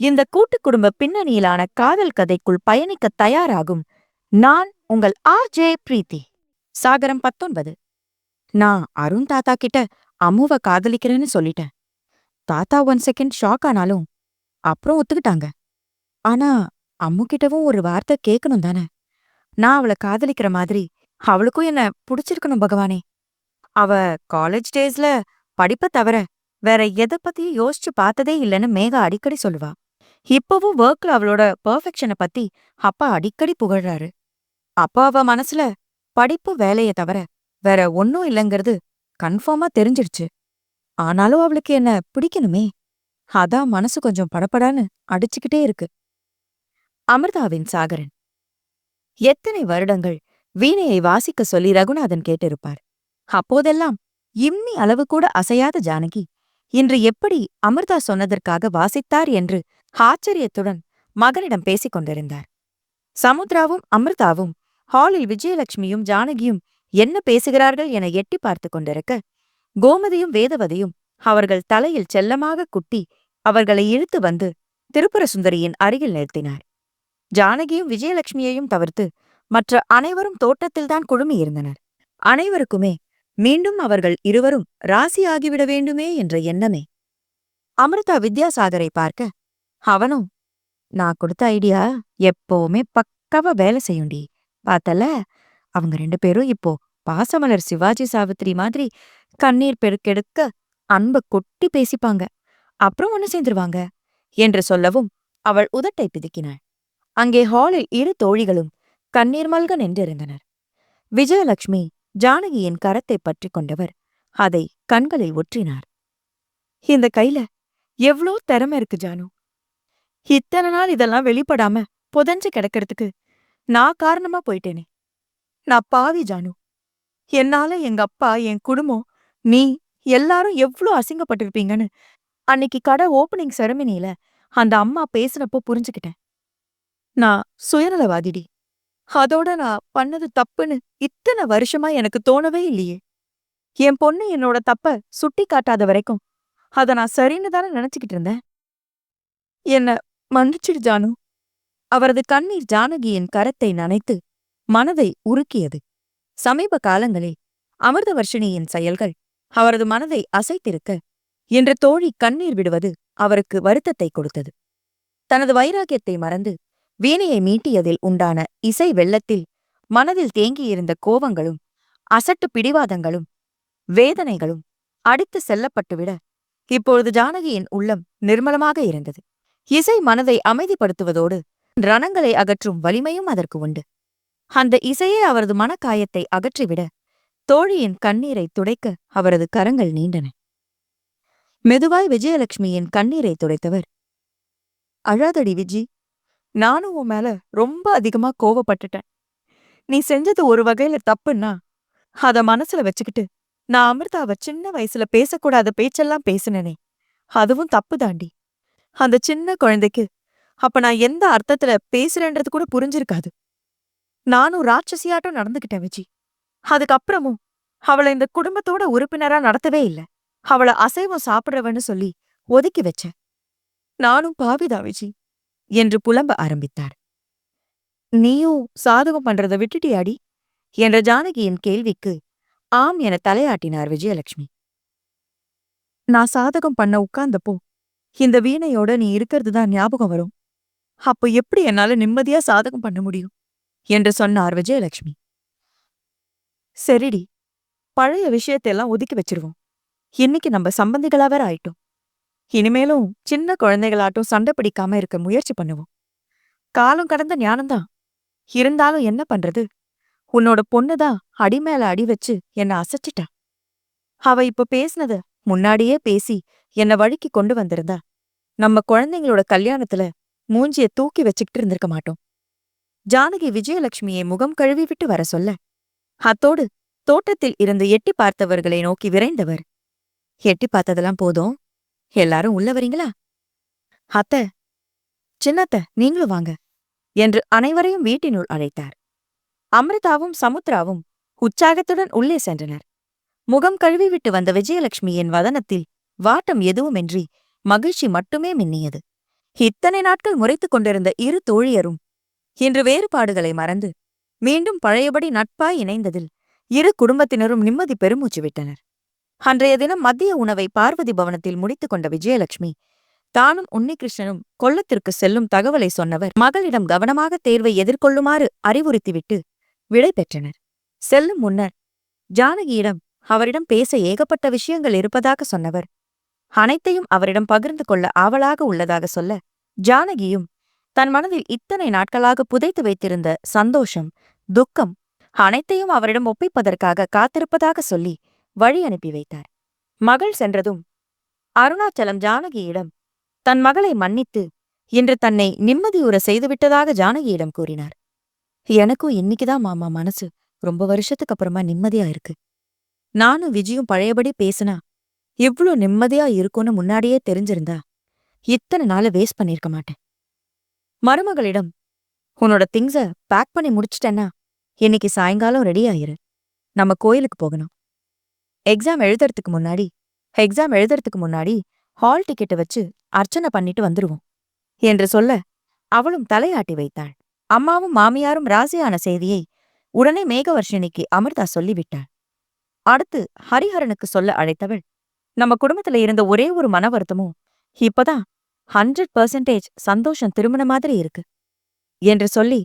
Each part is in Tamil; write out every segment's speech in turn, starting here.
இந்த கூட்டு குடும்ப பின்னணியிலான காதல் கதைக்குள் பயணிக்க தயாராகும். நான் உங்கள் ஆர் ஜே பிரீத்தி. சாகரம் பத்தொன்பது. நான் அருண் தாத்தா கிட்ட அம்முவ காதலிக்கிறேன்னு சொல்லிட்டேன். தாத்தா ஒன் செகண்ட் ஷாக் ஆனாலும் அப்புறம் ஒத்துக்கிட்டாங்க. ஆனா அம்மு கிட்டவும் ஒரு வார்த்தை கேட்கணும் தானே? நான் அவளை காதலிக்கிற மாதிரி அவளுக்கும் என்ன புடிச்சிருக்கணும் பகவானே. அவ காலேஜ் டேஸ்ல படிப்ப தவிர வேற எதை பத்தியும் யோசிச்சு பார்த்ததே இல்லைன்னு மேகா அடிக்கடி சொல்லுவா. இப்பவும் ஒர்க்ல அவளோட பர்ஃபெக்ஷனை பத்தி அப்பா அடிக்கடி புகழ்றாரு. அப்பா அவ மனசுல படிப்பு வேலைய தவிர வேற ஒன்னும் இல்லைங்கிறது கன்ஃபார்மா தெரிஞ்சிடுச்சு ஆனாலும் அவளுக்கு என்ன பிடிக்கணுமே? அதான் மனசு கொஞ்சம் படபடான்னு அடிச்சுக்கிட்டே இருக்கு. அமிர்தாவின் சாகரன். எத்தனை வருடங்கள் வீணையை வாசிக்க சொல்லி ரகுநாதன் கேட்டிருப்பார். அப்போதெல்லாம் இம்மி அளவு கூட அசையாத ஜானகி இன்று எப்படி அமிர்தா சொன்னதற்காக வாசித்தார் என்று ஆச்சரியத்துடன் மகனிடம் பேசிக் கொண்டிருந்தார். சமுத்ராவும் அமிர்தாவும் ஹாலில் விஜயலட்சுமியும் ஜானகியும் என்ன பேசுகிறார்கள் என எட்டி பார்த்து கொண்டிருக்க கோமதியும் வேதவதியும் அவர்கள் தலையில் செல்லமாக குட்டி அவர்களை இழுத்து வந்து திருப்புர சுந்தரியின் அருகில் நிறுத்தினார். ஜானகியும் விஜயலட்சுமியையும் தவிர்த்து மற்ற அனைவரும் தோட்டத்தில்தான் குழுமியிருந்தனர். அனைவருக்குமே மீண்டும் அவர்கள் இருவரும் ராசியாகிவிட வேண்டுமே என்ற எண்ணமே. அமிர்தா வித்யாசாகரை பார்க்க அவனும் நான் கொடுத்த ஐடியா எப்பவுமே பக்காவா வேலை செய்யுண்டி பார்த்தல அவங்க ரெண்டு பேரும் இப்போ பாசமலர் சிவாஜி சாவித்திரி மாதிரி கண்ணீர் பெருக்கெடுக்க அன்ப கொட்டி பேசிப்பாங்க. அப்புறம் ஒண்ணு சேர்ந்துருவாங்க என்று சொல்லவும் அவள் உதட்டை பிதுக்கினாள். அங்கே ஹாலில் இரு தோழிகளும் கண்ணீர் மல்க நின்றிருந்தனர். விஜயலட்சுமி ஜானகியின் கரத்தை பற்றி கொண்டவர் அதை கண்களில் ஒற்றினார். இந்த கையில எவ்ளோ திறமை இருக்கு ஜானு. இத்தனை நாள் இதெல்லாம் வெளிப்படாம புதஞ்சு கிடக்கிறதுக்கு நான் காரணமா போயிட்டேனே. நான் பாவி ஜானு. என்னால எங்க அப்பா என் குடும்பம் நீ எல்லாரும் எவ்ளோ அசிங்கப்பட்டிருப்பீங்கன்னு அன்னைக்கு கடை ஓப்பனிங் செரமனியில அந்த அம்மா பேசினப்போ புரிஞ்சுக்கிட்டேன். நான் சுயநலவாதிடி. அதோட நான் பண்ணது தப்புன்னு இத்தனை வருஷமா எனக்கு தோணவே இல்லையே. என் பொண்ணு என்னோட தப்ப சுட்டி காட்டாத வரைக்கும் அத நான் சரின்னு தானே நினைச்சுக்கிட்டு இருந்தேன். என்ன மன்னிச்சிடு ஜானு அவரது கண்ணீர் ஜானகியின் கரத்தை நனைத்து மனதை உருக்கியது. சமீப காலங்களில் அமிர்தவர்ஷினியின் செயல்கள் அவரது மனதை அசைத்திருக்க என்று தோழி கண்ணீர் விடுவது அவருக்கு வருத்தத்தை கொடுத்தது. தனது வைராக்கியத்தை மறந்து வீணையை மீட்டியதில் உண்டான இசை வெள்ளத்தில் மனதில் தேங்கியிருந்த கோவங்களும் அசட்டு பிடிவாதங்களும் வேதனைகளும் அடித்து செல்லப்பட்டுவிட இப்பொழுது ஜானகியின் உள்ளம் நிர்மலமாக இருந்தது. இசை மனதை அமைதிப்படுத்துவதோடு ரணங்களை அகற்றும் வலிமையும் அதற்கு உண்டு. அந்த இசையே அவரது மனக்காயத்தை அகற்றிவிட தோழியின் கண்ணீரை துடைக்க அவரது கரங்கள் நீண்டன. மெதுவாய் விஜயலட்சுமியின் கண்ணீரை துடைத்தவர். அழாதடி விஜி நானும் உன் மேல ரொம்ப அதிகமா கோவப்பட்டுட்டேன். நீ செஞ்சது ஒரு வகையில தப்புன்னா அத மனசுல வச்சுக்கிட்டு நான் அமிர்தாவ சின்ன வயசுல பேசக்கூடாத பேச்செல்லாம் பேசினனே அதுவும் தப்பு தாண்டி அந்த சின்ன குழந்தைக்கு. அப்ப நான் எந்த அர்த்தத்துல பேசுறேன்றது கூட புரிஞ்சிருக்காது. நானும் ராட்சசியாட்டம் நடந்துகிட்டேன் விஜி. அதுக்கப்புறமும் அவளை இந்த குடும்பத்தோட உறுப்பினரா நடத்தவே இல்ல. அவளை அசைவம் சாப்பிடுறவன்னு சொல்லி ஒதுக்கி வச்சேன். நானும் பாவிதா விஜி என்று புலம்ப ஆரம்பித்தார். நீயும் சாதகம் பண்றத விட்டுட்டியாடி? என்ற ஜானகியின் கேள்விக்கு ஆம் என தலையாட்டினார் விஜயலட்சுமி. நான் சாதகம் பண்ண உட்கார்ந்தப்போ இந்த வீணையோட நீ இருக்கிறது தான் ஞாபகம் வரும். அப்போ எப்படி என்னால நிம்மதியா சாதகம் பண்ண முடியும்? என்று சொன்னார் விஜயலட்சுமி. சரிடி பழைய விஷயத்தையெல்லாம் ஒதுக்கி வச்சிருவோம். இன்னைக்கு நம்ம சம்பந்திகளா வேற ஆயிட்டோம். இனிமேலும் சின்ன குழந்தைகளாட்டும் சண்டை பிடிக்காம இருக்க முயற்சி பண்ணுவோம். காலம் கடந்த ஞானம்தான். இருந்தாலும் என்ன பண்றது? உன்னோட பொண்ணுதான் அடி மேல அடி வச்சு என்ன அசைச்சிட்டா. அவ இப்ப பேசினத முன்னாடியே பேசி என்ன வழுக்கி கொண்டு வந்திருந்தா நம்ம குழந்தைங்களோட கல்யாணத்துல மூஞ்சிய தூக்கி வச்சுக்கிட்டு இருந்திருக்க மாட்டோம். ஜானகி விஜயலட்சுமியை முகம் கழுவி விட்டு வர சொல்ல அத்தோடு தோட்டத்தில் இருந்து எட்டி பார்த்தவர்களை நோக்கி விரைந்தவர். எட்டி பார்த்ததெல்லாம் போதும். எல்லாரும் உள்ள வரீங்களா? அத்த சின்னத்த நீங்களும் வாங்க என்று அனைவரையும் வீட்டினுள் அழைத்தார். அமிர்தாவும் சமுத்ராவும் உற்சாகத்துடன் உள்ளே சென்றனர். முகம் கழுவி விட்டு வந்த விஜயலட்சுமியின் வதனத்தில் வாட்டம் எதுவுமின்றி மகிழ்ச்சி மட்டுமே மின்னியது. இத்தனை நாட்கள் முறைத்துக் கொண்டிருந்த இரு தோழியரும் இன்று வேறுபாடுகளை மறந்து மீண்டும் பழையபடி நட்பாய் இணைந்ததில் இரு குடும்பத்தினரும் நிம்மதி பெருமூச்சு விட்டனர். அன்றைய தினம் மதிய உணவை பார்வதி பவனத்தில் முடித்துக் கொண்ட விஜயலட்சுமி தானும் உன்னிகிருஷ்ணனும் கொல்லத்திற்கு செல்லும் தகவலை சொன்னவர் மகளிடம் கவனமாக தேர்வை எதிர்கொள்ளுமாறு அறிவுறுத்திவிட்டு விடை பெற்றனர். செல்லும் முன்னர் ஜானகியிடம் அவரிடம் பேச ஏகப்பட்ட விஷயங்கள் இருப்பதாக சொன்னவர் அனைத்தையும் அவரிடம் பகிர்ந்து கொள்ள ஆவலாக உள்ளதாக சொல்ல ஜானகியும் தன் மனதில் இத்தனை நாட்களாக புதைத்து வைத்திருந்த சந்தோஷம் துக்கம் அனைத்தையும் அவரிடம் ஒப்பிப்பதற்காக காத்திருப்பதாக சொல்லி வழி அனுப்பி வைத்தார். மகள் சென்றதும் அருணாச்சலம் ஜானகியிடம் தன் மகளை மன்னித்து இன்று தன்னை நிம்மதியுற செய்துவிட்டதாக ஜானகியிடம் கூறினார். எனக்கும் இன்னைக்குதான் மாமா மனசு ரொம்ப வருஷத்துக்கு அப்புறமா நிம்மதியா இருக்கு. நானும் விஜயும் பழையபடி பேசினா இவ்ளோ நிம்மதியா இருக்கும்னு முன்னாடியே தெரிஞ்சிருந்தா இத்தனை நாள வேஸ்ட் பண்ணிருக்க மாட்டேன். மருமகளிடம் உன்னோட திங்ஸ பேக் பண்ணி முடிச்சிட்டேன்னா இன்னைக்கு சாயங்காலம் ரெடி ஆயிரு. நம்ம கோயிலுக்கு போகணும். எக்ஸாம் எழுதுறதுக்கு முன்னாடி எக்ஸாம் எழுதுறதுக்கு முன்னாடி ஹால் டிக்கெட்டை வச்சு அர்ச்சனை பண்ணிட்டு வந்துருவோம் என்று சொல்ல அவளும் தலையாட்டி வைத்தாள். அம்மாவும் மாமியாரும் ராசியான செய்தியை உடனே மேகவர்ஷினிக்கு அமிர்தா சொல்லிவிட்டாள். அடுத்து ஹரிஹரனுக்கு சொல்ல அழைத்தவள் நம்ம குடும்பத்துல இருந்த ஒரே ஒரு மன வருத்தமும் இப்பதான் ஹண்ட்ரட் பர்சன்டேஜ் சந்தோஷம் திருமண மாதிரி இருக்கு என்று சொல்லி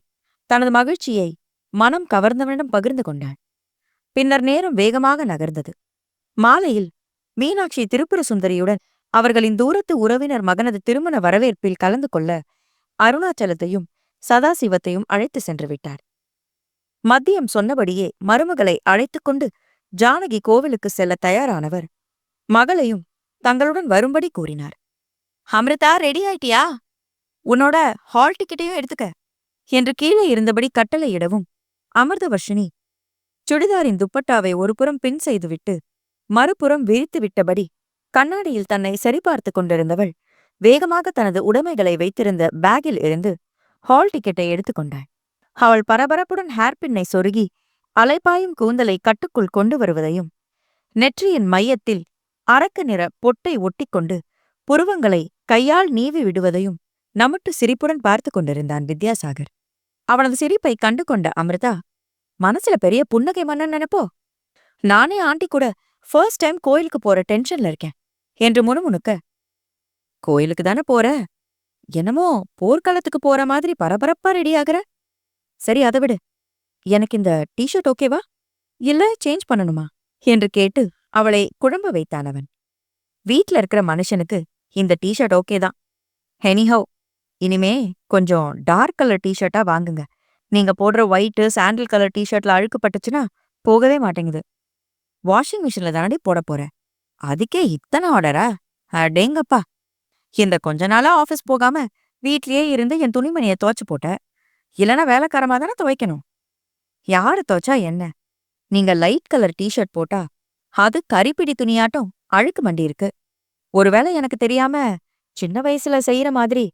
தனது மகிழ்ச்சியை மனம் கவர்ந்தவனிடம் பகிர்ந்து கொண்டாள். பின்னர் நேரம் வேகமாக நகர்ந்தது. மாலையில் மீனாட்சி திருப்புர சுந்தரியுடன் அவர்களின் தூரத்து உறவினர் மகனது திருமண வரவேற்பில் கலந்து கொள்ள அருணாச்சலத்தையும் சதாசிவத்தையும் அழைத்து சென்று விட்டார். மதியம் சொன்னபடியே மருமகளை அழைத்துக் கொண்டு ஜானகி கோவிலுக்கு செல்ல தயாரானவர். மகளையும் தங்களுடன் வரும்படி கூறினார். அமிர்தா ரெடி ஆயிட்டியா? உன்னோட ஹால் டிக்கெட்டையும் எடுத்துக்க. என்று கீழே இருந்தபடி கட்டளையிடவும் அமிர்தவர்ஷினி சுடிதாரின் துப்பட்டாவை ஒருபுறம் பின் செய்துவிட்டு மறுபுறம் விரித்து விட்டபடி கண்ணாடியில் தன்னை சரிபார்த்து கொண்டிருந்தவள் வேகமாக தனது உடைமைகளை வைத்திருந்த பேக்கில் இருந்து ஹால் டிக்கெட்டை எடுத்துக்கொண்டாள் அவள் பரபரப்புடன் ஹேர்பின்னை சொருகி அலைப்பாயும் கூந்தலை கட்டுக்குள் கொண்டு வருவதையும் நெற்றியின் மையத்தில் அரக்கு நிற பொட்டை ஒட்டிக்கொண்டு புருவங்களை கையால் நீவி விடுவதையும் நமட்டு சிரிப்புடன் பார்த்து கொண்டிருந்தான் வித்யாசாகர். அவனது சிரிப்பை கண்டு கொண்ட அமிர்தா மனசுல பெரிய புன்னகை மன்னன் நினைப்போ? நானே ஆண்டி கூட ஃபர்ஸ்ட் டைம் கோயிலுக்கு போற டென்ஷன்ல இருக்கேன் என்று முணுமுணுக்க கோயிலுக்கு தானே போற? என்னமோ போர்க்களத்துக்கு போற மாதிரி பரபரப்பா ரெடி ஆகுற? சரி அதை விடு. எனக்கு இந்த டிஷர்ட் ஓகேவா இல்ல சேஞ்ச் பண்ணணுமா? என்று கேட்டு அவளை குழம்ப வைத்தான் அவன். வீட்ல இருக்கிற மனுஷனுக்கு இந்த டிஷர்ட் ஓகே தான். எனிஹவ் இனிமே கொஞ்சம் டார்க் கலர் டிஷர்ட்டா வாங்குங்க. நீங்க போடுற ஒயிட்டு சாண்டில் கலர் டிஷர்ட்ல அழுக்கு பட்டுச்சுன்னா போகவே மாட்டேங்குது. வாஷிங் மிஷின்ல தானடி போட போற? அதுக்கே இத்தனை ஆர்டரா அடேங்கப்பா. இந்த கொஞ்ச நாளா ஆஃபீஸ் போகாம வீட்லயே இருந்து என் துணிமணிய துவைச்சு போட்ட. இல்லனா வேலைக்காரமா தானே துவைக்கணும். யாரு துவைச்சா என்ன? நீங்க லைட் கலர் டிஷர்ட் போட்டா அது கரிப்பிடி துணியாட்டம் அழுக்கு மண்டி இருக்கு. ஒருவேளை எனக்கு தெரியாம சின்ன வயசுல செய்யற மாதிரி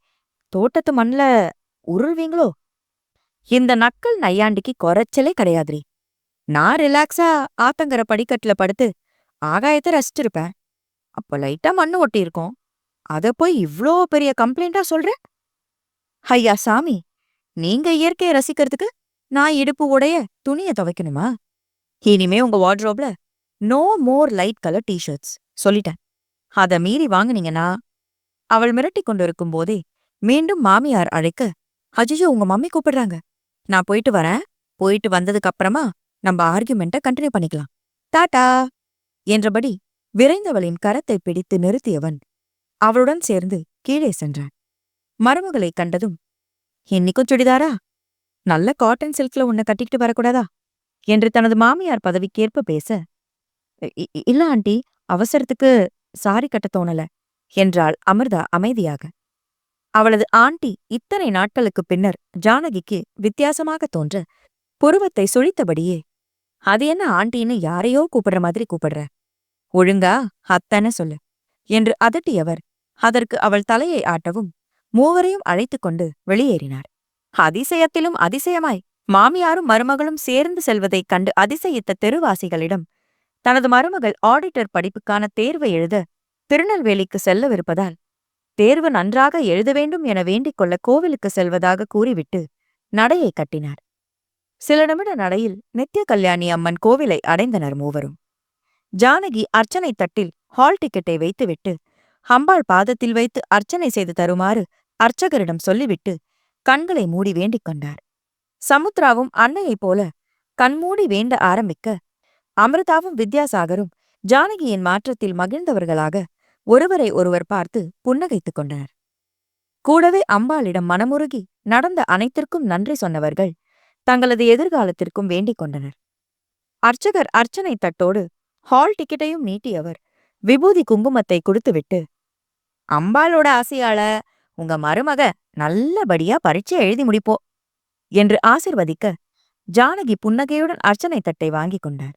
தோட்டத்து மண்ல உருள்வீங்களோ? இந்த நக்கல் நையாண்டிக்கு குறைச்சலே கிடையாதுரி நான் ரிலாக்ஸா ஆத்தங்கர படிக்கட்டுல படுத்து ஆகாயத்தை ரசிச்சிருப்பேன். அப்ப லைட்டா மண்ணு ஒட்டியிருக்கோம் அதை அத போய் இவ்ளோ பெரிய கம்ப்ளைண்டா சொல்ற? ஐயா சாமி நீங்க இயற்கையை ரசிக்கிறதுக்கு நான் இடுப்பு உடைய துணிய துவைக்கணுமா? இனிமே உங்க வார்ட்ரோப்ல no more light colour T-shirts சொல்லிட்டேன். அதை மீறி வாங்குனீங்கன்னா அவள் மிரட்டிக் கொண்டிருக்கும் போதே மீண்டும் மாமியார் அழைக்க அஜிஜோ உங்க மம்மி கூப்பிடுறாங்க. நான் போயிட்டு வரேன். போயிட்டு வந்ததுக்கு அப்புறமா நம்ம ஆர்குமெண்ட்ட கண்டினியூ பண்ணிக்கலாம். டாடா என்றபடி விரைந்தவளின் கரத்தை பிடித்து நிறுத்தியவன் அவளுடன் சேர்ந்து கீழே சென்றான். மருமகளை கண்டதும் இன்னிக்கும் சுடிதாரா? நல்ல காட்டன் சில்க்ல உன்னை கட்டிக்கிட்டு வரக்கூடாதா? என்று தனது மாமியார் பதவிக்கேற்ப பேச இல்ல ஆண்டி அவசரத்துக்கு சாரி கட்ட தோணல என்றாள் அமிர்தா அமைதியாக. அவளது ஆண்டி இத்தனை நாட்களுக்குப் பின்னர் ஜானகிக்கு வித்தியாசமாக தோன்ற புருவத்தை சுழித்தபடியே அது என்ன ஆண்டின்னு யாரையோ கூப்பிடுற மாதிரி கூப்பிடுற? ஒழுங்கா அத்தன சொல்லு என்று அதட்டியவர். அதற்கு அவள் தலையை ஆட்டவும் மூவரையும் அழைத்துக் கொண்டு வெளியேறினார். அதிசயத்திலும் அதிசயமாய் மாமியாரும் மருமகளும் சேர்ந்து செல்வதைக் கண்டு அதிசயித்த தெருவாசிகளிடம் தனது மருமகள் ஆடிட்டர் படிப்புக்கான தேர்வை எழுத திருநெல்வேலிக்கு செல்லவிருப்பதால் தேர்வு நன்றாக எழுத வேண்டும் என வேண்டிக் கொள்ள கோவிலுக்கு செல்வதாக கூறிவிட்டு நடையை கட்டினார். சில நிமிட நடையில் நித்ய கல்யாணி அம்மன் கோவிலை அடைந்தனர் மூவரும். ஜானகி அர்ச்சனை தட்டில் ஹால் டிக்கெட்டை வைத்துவிட்டு ஹம்பாள் பாதத்தில் வைத்து அர்ச்சனை செய்து தருமாறு அர்ச்சகரிடம் சொல்லிவிட்டு கண்களை மூடி வேண்டிக் கொண்டார். சமுத்ராவும் அன்னையைப் போல கண்மூடி வேண்ட ஆரம்பிக்க அமிர்தாவும் வித்யாசாகரும் ஜானகியின் மாற்றத்தில் மகிழ்ந்தவர்களாக ஒருவரை ஒருவர் பார்த்து புன்னகைத்துக் கொண்டனர். கூடவே அம்பாளிடம் மனமுருகி நடந்த அனைத்திற்கும் நன்றி சொன்னவர்கள் தங்களது எதிர்காலத்திற்கும் வேண்டிக் கொண்டனர். அர்ச்சகர் அர்ச்சனை தட்டோடு ஹால் டிக்கெட்டையும் நீட்டியவர் விபூதி குங்குமத்தை கொடுத்துவிட்டு அம்பாளோட ஆசையால உங்க மருமக நல்லபடியா பரீட்சை எழுதி முடிப்போ என்று ஆசிர்வதிக்க ஜானகி புன்னகையுடன் அர்ச்சனை தட்டை வாங்கிக் கொண்டார்.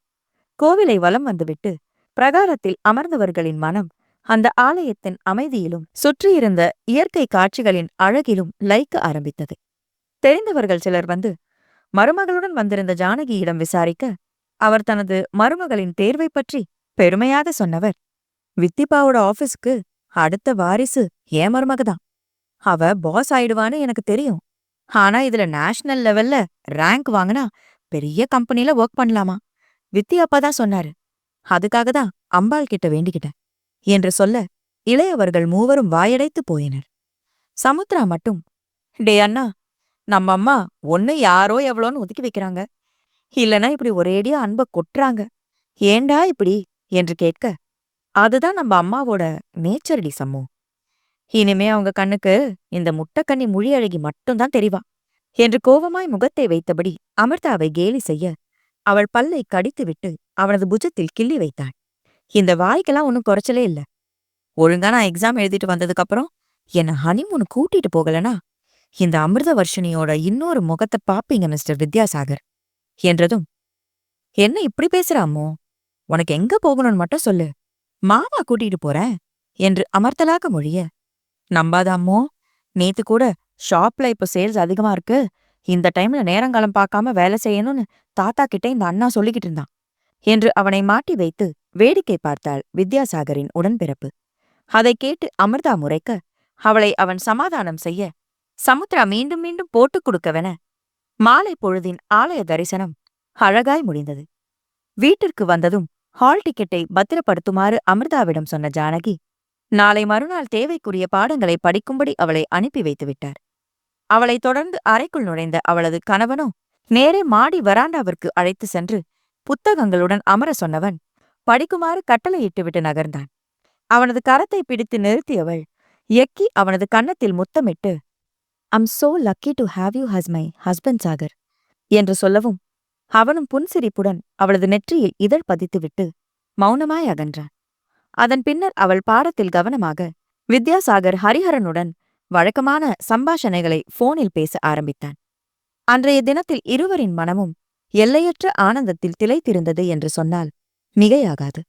கோவிலை வலம் வந்துவிட்டு பிரகாரத்தில் அமர்ந்தவர்களின் மனம் அந்த ஆலயத்தின் அமைதியிலும் சுற்றியிருந்த இயற்கை காட்சிகளின் அழகிலும் லயிக்க ஆரம்பித்தது. தெரிந்தவர்கள் சிலர் வந்து மருமகளுடன் வந்திருந்த ஜானகியிடம் விசாரிக்க அவர் தனது மருமகளின் தேர்வை பற்றி பெருமையாக சொன்னவர். வித்திபாவோட ஆஃபீஸ்க்கு அடுத்த வாரிசு ஏன் மருமகதான். அவ பாஸ் ஆயிடுவான்னு எனக்கு தெரியும். ஆனா இதுல நேஷனல் லெவல்ல ரேங்க் வாங்கினா பெரிய கம்பெனில ஒர்க் பண்ணலாமா? வித்தி அப்பா சொன்னாரு. அதுக்காக தான் அம்பாள் கிட்ட வேண்டிக்கிட்டேன் என்று சொல்ல இளையவர்கள் மூவரும் வாயடைத்து போயினர். சமுத்ரா மட்டும் டே அண்ணா நம்ம அம்மா ஒன்னு யாரோ எவ்வளோன்னு ஒதுக்கி வைக்கிறாங்க. இல்லனா இப்படி ஒரேடியா அன்ப கொட்டுறாங்க. ஏண்டா இப்படி? என்று கேட்க அதுதான் நம்ம அம்மாவோட நேச்சர்டி சம்மு இனிமே அவங்க கண்ணுக்கு இந்த முட்டைக்கண்ணி மொழி அழகி மட்டும்தான் தெரிவா என்று கோபமாய் முகத்தை வைத்தபடி அமிர்தாவை கேலி செய்ய அவள் பல்லை கடித்துவிட்டு அவனது புஜத்தில் கிள்ளி வைத்தாள். இந்த வாய்க்கெல்லாம் ஒன்றும் குறைச்சலே இல்ல. ஒழுங்கா நான் எக்ஸாம் எழுதிட்டு வந்ததுக்கப்புறம் என்னை ஹனிமூன் கூட்டிட்டு போகலனா? இந்த அமிர்த வர்ஷினியோட இன்னொரு முகத்தை பாப்பீங்க மிஸ்டர் வித்யாசாகர். என்றதும் என்ன இப்படி பேசுறாமோ அம்மோ? உனக்கு எங்க போகணும்னு மட்டும் சொல்லு. மாமா கூட்டிட்டு போறேன் என்று அமர்த்தலாக மொழிய நம்பாதாமோ அம்மோ நேத்து கூட ஷாப்ல இப்ப சேல்ஸ் அதிகமா இருக்கு. இந்த டைம்ல நேரங்காலம் பார்க்காம வேலை செய்யணும்னு தாத்தா கிட்ட இந்த அண்ணா சொல்லிக்கிட்டு இருந்தான் என்று அவனை மாட்டி வைத்து வேடிக்கை பார்த்தாள் வித்யாசாகரின் உடன்பிறப்பு. அதைக் கேட்டு அமிர்தா முறைக்க அவளை அவன் சமாதானம் செய்ய சமுத்ரா மீண்டும் மீண்டும் போட்டுக் கொடுக்கவென. மாலை பொழுதின் ஆலய தரிசனம் அழகாய் முடிந்தது. வீட்டிற்கு வந்ததும் ஹால் டிக்கெட்டை பத்திரப்படுத்துமாறு அமிர்தாவிடம் சொன்ன ஜானகி நாளை மறுநாள் தேவைக்குரிய பாடங்களை படிக்கும்படி அவளை அனுப்பி வைத்து விட்டார். அவளைத் தொடர்ந்து அறைக்குள் நுழைந்த அவளது கணவனோ நேரே மாடி வராண்டாவிற்கு அழைத்து சென்று புத்தகங்களுடன் அமர சொன்னவன் படிக்குமாறு கட்டளையிட்டுவிட்டு நகர்ந்தான். அவனது கரத்தை பிடித்து நிறுத்தியவள் எக்கி அவனது கன்னத்தில் முத்தமிட்டு I'm so lucky to have you has my husband Sagar என்று சொல்லவும் அவனும் புன்சிரிப்புடன் அவளது நெற்றியில் இதழ் பதித்துவிட்டு மௌனமாய் அகன்றான். அதன் பின்னர் அவள் பாடத்தில் கவனமாக வித்யாசாகர் ஹரிஹரனுடன் வழக்கமான சம்பாஷணைகளை போனில் பேச ஆரம்பித்தான். அன்றைய தினத்தில் இருவரின் மனமும் எல்லையற்ற ஆனந்தத்தில் திளைத்திருந்தது என்று சொன்னால் மிகையாகாது.